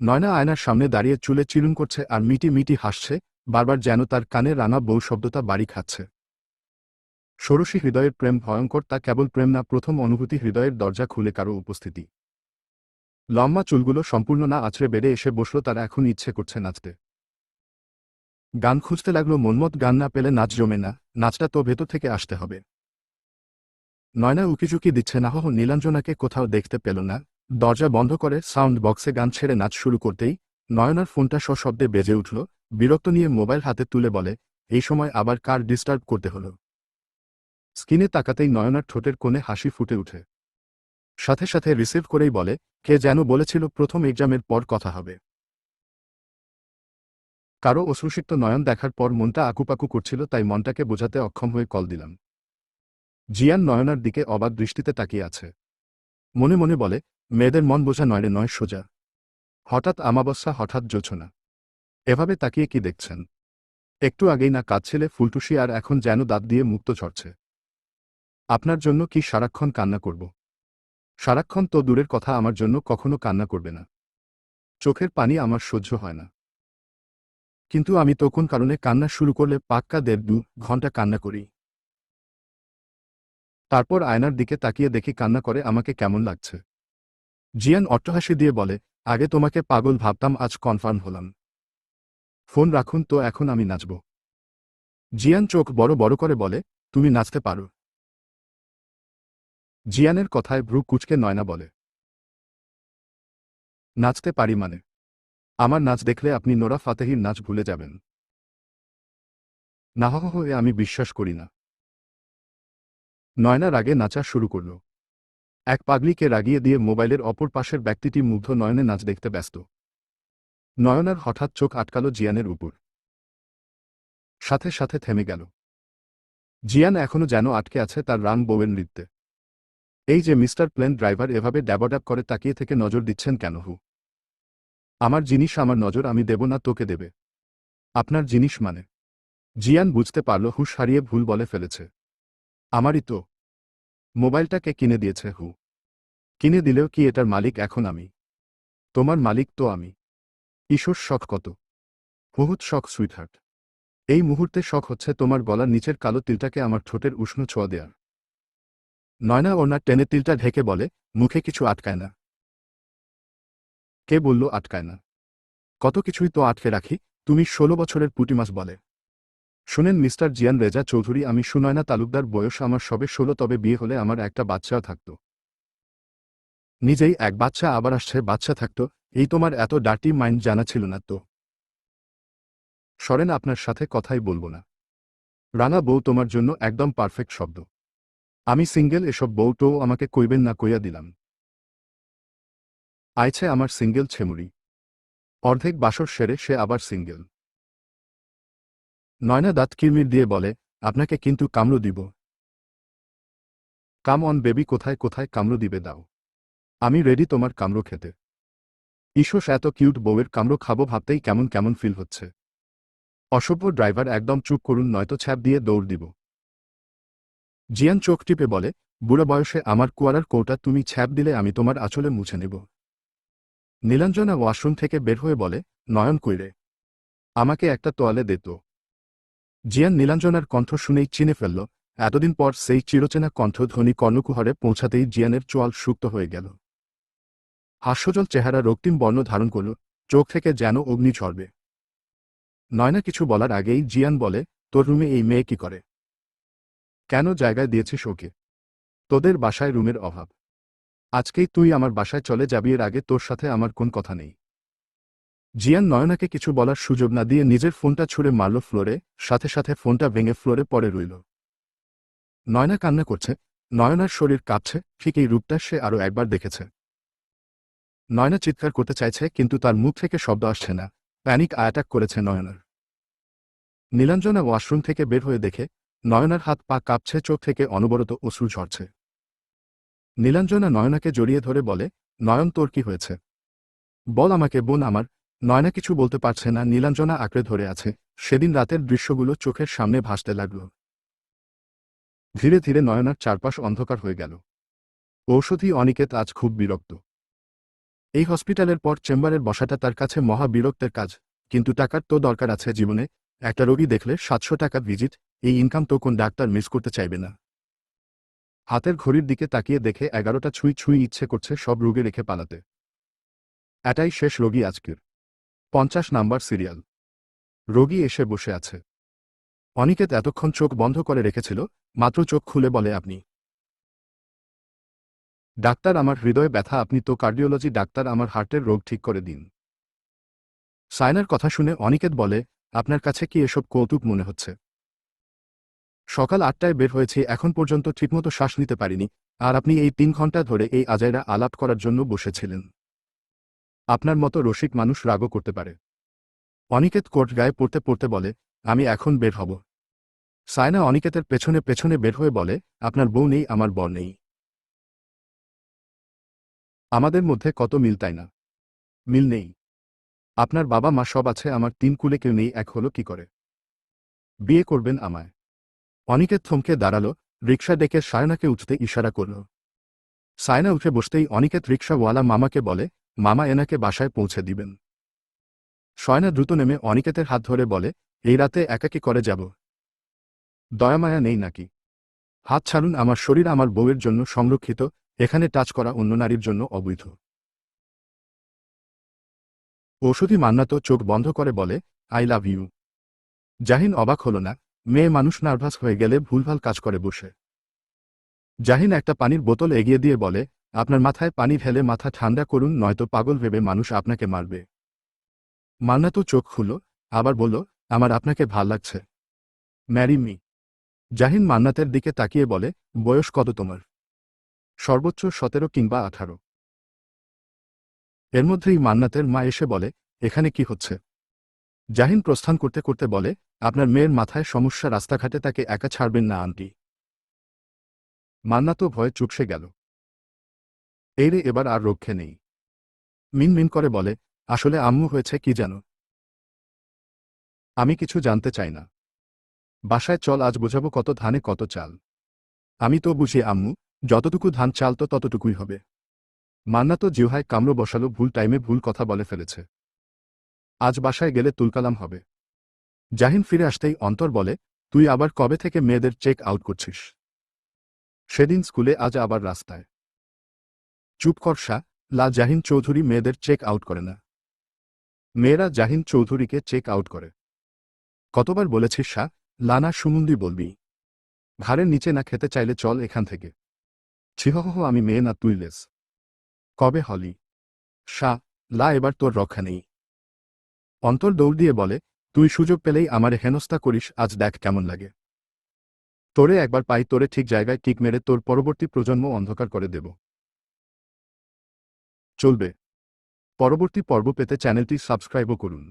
নয়না আয়নার সামনে দাঁড়িয়ে চুলে চিরুন করছে আর মিটি মিটি হাসছে, বারবার যেন তার কানে রানা বউ শব্দটা বাড়ি খাচ্ছে। ষোড়শী হৃদয়ের প্রেম ভয়ঙ্কর, তা কেবল প্রেম না, প্রথম অনুভূতি হৃদয়ের দরজা খুলে কারও উপস্থিতি। লম্বা চুলগুলো সম্পূর্ণ না আছড়ে বেড়ে এসে বসল, তারা এখন ইচ্ছে করছে নাচতে। গান খুঁজতে লাগল, মনমত গান না পেলে নাচ জমে না, নাচটা তো ভেতর থেকে আসতে হবে। নয়না উকিঝুঁকি দিচ্ছে, না হহ নীলাঞ্জনাকে কোথাও দেখতে পেল না দরজা বন্ধ করে সাউন্ড বক্সে গান ছেড়ে নাচ শুরু করতেই নয়নার ফোনটা সশব্দে বেজে উঠল, বিরক্ত নিয়ে মোবাইল হাতে তুলে বলে, এই সময় আবার কার ডিস্টার্ব করতে হলো? স্ক্রিনে তাকাতেই নয়নার ঠোঁটের কোণে হাসি ফুটে উঠে। সাথে সাথে রিসিভ করেই বলে, কে যেন বলেছিল প্রথম এক্সামের পর কথা হবে। কারও অশ্রুসিক্ত নয়ন দেখার পর মনটা আকুপাকু করছিল, তাই মনটাকে বোঝাতে অক্ষম হয়ে কল দিলাম। জিয়ান নয়নার দিকে অবাক দৃষ্টিতে তাকিয়ে আছে। মনে মনে বলে মেয়েদের মন বোঝা নয়রে নয় সোজা। হঠাৎ আমাবস্যা, হঠাৎ জোছনা এভাবে তাকিয়ে কি দেখছেন? একটু আগেই না কাঁদছিলে ফুলটুসি আর এখন যেন দাঁত দিয়ে মুক্ত ঝরছে। আপনার জন্য কি সারাক্ষণ কান্না করব? সারাক্ষণ তো দূরের কথা, আমার জন্য কখনো কান্না করবে না। চোখের পানি আমার সহ্য হয় না। কিন্তু আমি তো কোন কারণে কান্না শুরু করলে পাক্কা দেব দু ঘণ্টা কান্না করি। তারপর আয়নার দিকে তাকিয়ে দেখি কান্না করে আমাকে কেমন লাগছে। জিয়ান অট্টহাসি দিয়ে বলে, আগে তোমাকে পাগল ভাবতাম, আজ কনফার্ম হলাম। ফোন রাখুন তো, এখন আমি নাচব। জিয়ান চোখ বড় বড় করে বলে, তুমি নাচতে পারো। জিয়ানের কথায় ভ্রু কুচকে নয়না বলে, নাচতে পারি মানে? আমার নাচ দেখলে আপনি নোরা ফাতেহির নাচ ভুলে যাবেন। না হয়ে আমি বিশ্বাস করি না। নয়না রাগে নাচা শুরু করল। এক পাগলিকে রাগিয়ে দিয়ে মোবাইলের অপর পাশের ব্যক্তিটি মুগ্ধ নয়নে নাচ দেখতে ব্যস্ত। নয়নার হঠাৎ চোখ আটকাল জিয়ানের উপর। সাথে সাথে থেমে গেল। জিয়ান এখনও যেন আটকে আছে তার রান বউয়ের নৃত্যে। এই যে মিস্টার প্লেন ড্রাইভার এভাবে ড্যাবড্যাব করে তাকিয়ে থেকে নজর দিচ্ছেন কেন হু? আমার জিনিস আমার নজর, আমি দেব না, তোকে দেবে। আপনার জিনিস মানে। জিয়ান বুঝতে পারল হুশ হারিয়ে ভুল বলে ফেলেছে। আমারই তো। মোবাইলটাকে কিনে দিয়েছে হু। কিনে দিলেও কি এটার মালিক এখন আমি? তোমার মালিক তো আমি। ঈশ্বর শখ কত? বহুত শখ, সুইটহার্ট। এই মুহূর্তে শখ হচ্ছে তোমার গলার নিচের কালো তিলটাকে আমার ঠোঁটের উষ্ণ ছোঁয়া দেয়ার। নয়না ওনার টেনে তিলটা ঢেকে বলে, মুখে কিছু আটকায় না। কে বলল আটকায় না? কত কিছুই তো আটকে রাখি, তুমি ষোলো বছরের পুটিমাস বলে। শুনেন মিস্টার জিয়ান রেজা চৌধুরী, আমি সুনয়না তালুকদার, বয়স আমার সবে ষোলো, তবে বিয়ে হলে আমার একটা বাচ্চাও থাকত। নিজেই এক বাচ্চা আবার আসছে, বাচ্চা থাকত। এই তোমার এত ডার্টি মাইন্ড জানা ছিল না তো। সরেন আপনার সাথে কথাই বলব না। রাঙা বউ তোমার জন্য একদম পারফেক্ট শব্দ। আমি সিঙ্গেল এসব বউটোও আমাকে কইবেন না, কইয়া দিলাম। আইছে আমার সিঙ্গেল ছেমুরি অর্ধেক বাসর সেরে সে আবার সিঙ্গেল নয়না দাঁত কিরমির দিয়ে বলে, আপনাকে কিন্তু কামড়ো দিব। কাম অন বেবি, কোথায় কোথায় কামড়ো দিবে দাও। আমি রেডি তোমার কামড়ো খেতে। ঈশোস এত কিউট বউয়ের কামড়ো খাব ভাবতেই কেমন কেমন ফিল হচ্ছে। অসভ্য ড্রাইভার একদম চুপ করুন, নয়তো ছ্যাপ দিয়ে দৌড় দিব। জিয়ান চোখ টিপে বলে, বুড়ো বয়সে আমার কুয়ারার কৌটা তুমি ছ্যাপ দিলে আমি তোমার আঁচলে মুছে নেব। নীলাঞ্জনা ওয়াশরুম থেকে বের হয়ে বলে, নয়ন কইরে আমাকে একটা তোয়ালে দে তো। জিয়ান নীলাঞ্জনার কণ্ঠ শুনেই চিনে ফেলল। এতদিন পর সেই চিরচেনা কণ্ঠধ্বনি কর্ণকুহরে পৌঁছাতেই জিয়ানের চোয়াল সুক্ত হয়ে গেল। হাস্যজল চেহারা রক্তিম বর্ণ ধারণ করল, চোখ থেকে যেন অগ্নি ঝরবে। নয়না কিছু বলার আগেই জিয়ান বলে, তোর রুমে এই মেয়ে কি করে? কেন জায়গায় দিয়েছে শোকে তোদের বাসায় রুমের অভাব। আজকেই তুই আমার বাসায় চলে যাবি, এর আগে তোর সাথে আমার কোন কথা নেই। জিয়ান নয়নাকে কিছু বলার সুযোগ না দিয়ে নিজের ফোনটা ছুঁড়ে মারল ফ্লোরে, সাথে সাথে ফোনটা ভেঙে ফ্লোরে পড়ে রইল। নয়না কান্না করছে, নয়নার শরীর কাঁপছে, ঠিক এই রূপটা সে আরও একবার দেখেছে। নয়না চিৎকার করতে চাইছে, কিন্তু তার মুখ থেকে শব্দ আসছে না। প্যানিক অ্যাটাক করেছে নয়নার। নীলাঞ্জনা ওয়াশরুম থেকে বের হয়ে দেখে, নয়নার হাত পা কাঁপছে, চোখ থেকে অনবরত অশ্রু ঝরছে। নীলাঞ্জনা নয়নাকে জড়িয়ে ধরে বলে, নয়ন, তোর কি হয়েছে? বল আমাকে, বোন আমার নয়না কিছু বলতে পারছে না, নীলাঞ্জনা আঁকড়ে ধরে আছে। সেদিন রাতের দৃশ্যগুলো চোখের সামনে ভাসতে লাগল। ধীরে ধীরে নয়নার চারপাশ অন্ধকার হয়ে গেল। ঔষধি অনিকেত আজ খুব বিরক্ত। এই হসপিটালের পর চেম্বারের বসাটা তার কাছে মহা বিরক্তের কাজ, কিন্তু টাকার তো দরকার আছে জীবনে। একটা রোগী দেখলে সাতশো টাকা ভিজিট, এই ইনকাম তো কোন ডাক্তার মিস করতে চাইবে না। হাতের ঘড়ির দিকে তাকিয়ে দেখে এগারোটা ছুঁই ছুঁই ইচ্ছে করছে সব রোগী রেখে পালাতে। এটাই শেষ রোগী আজকের। পঞ্চাশ নাম্বার সিরিয়াল। রোগী এসে বসে আছে। অনিকেত এতক্ষণ চোখ বন্ধ করে রেখেছিল, মাত্র চোখ খুলে বলে, আপনি ডাক্তার, আমার হৃদয়ে ব্যথা, আপনি তো কার্ডিওলজি, ডাক্তার, আমার হার্টের রোগ ঠিক করে দিন। সায়নার কথা শুনে অনিকেত বলে, আপনার কাছে কি এসব কৌতুক মনে হচ্ছে? সকাল আটটায় বের হয়েছি, এখন পর্যন্ত ঠিকমতো শ্বাস নিতে পারিনি, আর আপনি এই তিন ঘণ্টা ধরে এই আজাইরা আলাপ করার জন্য বসেছিলেন। আপনার মতো রসিক মানুষ রাগও করতে পারে। অনিকেত কোট গায়ে পড়তে পড়তে বলে, আমি এখন বের হব। সায়না অনিকেতের পেছনে পেছনে বের হয়ে বলে, আপনার বউ নেই, আমার বর নেই। আমাদের মধ্যে কত মিল তাই না? মিল নেই। আপনার বাবা মা সব আছে, আমার তিন কুলে কেউ নেই, এক হলো কি করে? বিয়ে করবেন আমায়। অনিকেত থমকে দাঁড়াল রিক্সা ডেকে সায়নাকে উঠতে ইশারা করল। সায়না উঠে বসতেই অনিকেত রিক্সাওয়ালা মামাকে বলে মামা এনাকে বাসায় পৌঁছে দিবেন। সয়না দ্রুত নেমে অনিকেতের হাত ধরে বলে, এই রাতে একাকি করে যাব। দয়ামায়া নেই নাকি? হাত ছাড়ুন, আমার শরীর আমার বউয়ের জন্য সংরক্ষিত, এখানে টাচ করা অন্য নারীর জন্য অবৈধ। ঔষধি মান্নাতো চোখ বন্ধ করে বলে, আই লাভ ইউ। জাহিন অবাক হল না, মেয়ে মানুষ নার্ভাস হয়ে গেলে ভুলভাল কাজ করে বসে। জাহিন একটা পানির বোতল এগিয়ে দিয়ে বলে আপনার মাথায় পানি ঢেলে মাথা ঠান্ডা করুন, নয়তো পাগল ভেবে মানুষ আপনাকে মারবে। মান্না তো চোখ খুলো আবার বলল, আমার আপনাকে ভালো লাগছে। Marry me. জাহিন মান্নাতের দিকে তাকিয়ে বলে, বয়স কত তোমার? সর্বোচ্চ সতেরো কিংবা আঠারো। এর মধ্যেই মান্নাতের মা এসে বলে, এখানে কি হচ্ছে? জাহিন প্রস্থান করতে করতে বলে, আপনার মেয়ের মাথায় সমস্যা রাস্তাঘাটে তাকে একা ছাড়বেন না, আন্টি। মান্নাতো ভয়ে চুপসে গেল। এই রে এবার আর রক্ষে নেই। মিন মিন করে বলে, আসলে আম্মু হয়েছে কি জানো? আমি কিছু জানতে চাই না। বাসায় চল, আজ বোঝাবো কত ধানে কত চাল। আমি তো বুঝি আম্মু, যতটুকু ধান চাল তো ততটুকুই হবে। মান্না তো জিহায় কামড়ো বসালো, ভুল টাইমে ভুল কথা বলে ফেলেছে। আজ বাসায় গেলে তুলকালাম হবে। জাহিন ফিরে আসতেই অন্তর বলে, তুই আবার কবে থেকে মেয়েদের চেক আউট করছিস? সেদিন স্কুলে আজ আবার রাস্তায়। চুপ লা জাহিন চৌধুরী মেয়েদের চেক আউট করে না। মেয়েরা জাহিন চৌধুরীকে চেক আউট করে। কতবার বলেছিস শাহ লানা সুমুন্দি বলবি। ঘাড়ের নিচে না খেতে চাইলে চল এখান থেকে। ছিহহ আমি মেয়ে না, তুই লেস। কবে হলি? শাহ লা এবার তোর রক্ষা নেই। অন্তর দৌড় দিয়ে বলে, তুই সুযোগ পেলেই আমারে হেনস্থা করিস, আজ দেখ কেমন লাগে। তোরে একবার পাই, তোরে ঠিক জায়গায় টিক মেরে তোর পরবর্তী প্রজন্ম অন্ধকার করে দেব। চলবে। পরবর্তী পর্ব পেতে চ্যানেলটি সাবস্ক্রাইবও করুন।